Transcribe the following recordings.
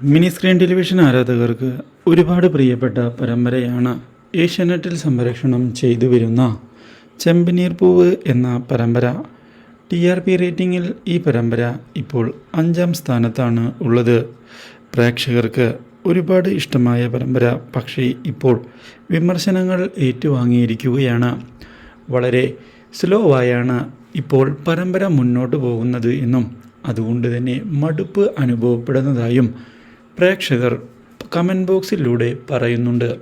Mini screen television ആരാധകർക്ക് ഒരുപാട് പ്രിയപ്പെട്ട പരമ്പരയാണ് ഏഷ്യാനെറ്റിൽ സംരക്ഷണം ചെയ്തു വരുന്ന ചെമ്പനീർ പൂവ് എന്ന പരമ്പര. ടി ആർ പി റേറ്റിംഗിൽ ഈ പരമ്പര ഇപ്പോൾ അഞ്ചാം സ്ഥാനത്താണ് ഉള്ളത്. പ്രേക്ഷകർക്ക് ഒരുപാട് ഇഷ്ടമായ പരമ്പര പക്ഷേ ഇപ്പോൾ വിമർശനങ്ങൾ ഏറ്റുവാങ്ങിയിരിക്കുകയാണ്. വളരെ സ്ലോ ആയാണ് ഇപ്പോൾ പരമ്പര മുന്നോട്ട് പോകുന്നത് എന്നും അതുകൊണ്ട് തന്നെ മടുപ്പ് അനുഭവപ്പെടുന്നതായും പ്രേക്ഷകർ കമന്റ് ബോക്സിലൂടെ പറയുന്നുണ്ട്.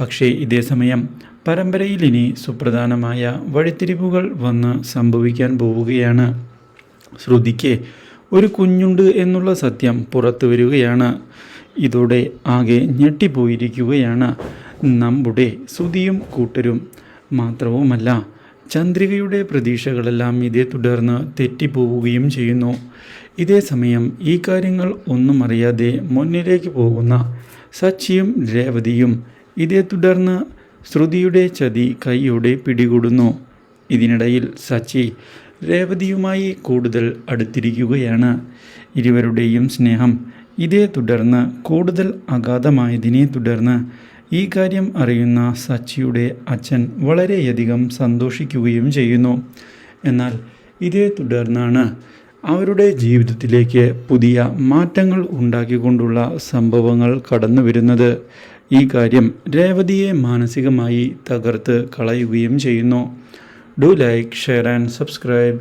പക്ഷേ ഇതേ സമയം പരമ്പരയിൽ ഇനി സുപ്രധാനമായ വഴിത്തിരിവുകൾ വന്ന് സംഭവിക്കാൻ പോവുകയാണ്. ശ്രുതിക്ക് ഒരു കുഞ്ഞുണ്ട് എന്നുള്ള സത്യം പുറത്തു വരികയാണ്. ഇതോടെ ആകെ ഞെട്ടിപ്പോയിരിക്കുകയാണ്. നമ്മുടെ ശ്രുതിയും കൂട്ടരും മാത്രവുമല്ല ചന്ദ്രികയുടെ പ്രതീക്ഷകളെല്ലാം ഇതേ തുടർന്ന് തെറ്റിപ്പോവുകയും ചെയ്യുന്നു. ഇതേ സമയം ഈ കാര്യങ്ങൾ ഒന്നും അറിയാതെ മുന്നിലേക്ക് പോകുന്ന സച്ചിയും രേവതിയും ഇതേ തുടർന്ന് ശ്രുതിയുടെ ചതി കൈയോടെ പിടികൂടുന്നു. ഇതിനിടയിൽ സച്ചി രേവതിയുമായി കൂടുതൽ അടുത്തിരിക്കുകയാണ്. ഇരുവരുടെയും സ്നേഹം ഇതേ തുടർന്ന് കൂടുതൽ അഗാധമായതിനെ തുടർന്ന് ഈ കാര്യം അറിയുന്ന സച്ചിയുടെ അച്ഛൻ വളരെയധികം സന്തോഷിക്കുകയും ചെയ്യുന്നു. എന്നാൽ ഇതേ തുടർന്നാണ് അവരുടെ ജീവിതത്തിലേക്ക് പുതിയ മാറ്റങ്ങൾ ഉണ്ടാക്കിക്കൊണ്ടുള്ള സംഭവങ്ങൾ കടന്നു വരുന്നത് ഈ കാര്യം രേവതിയെ മാനസികമായി തകർത്ത് കളയുകയും ചെയ്യുന്നു. Do like share and subscribe.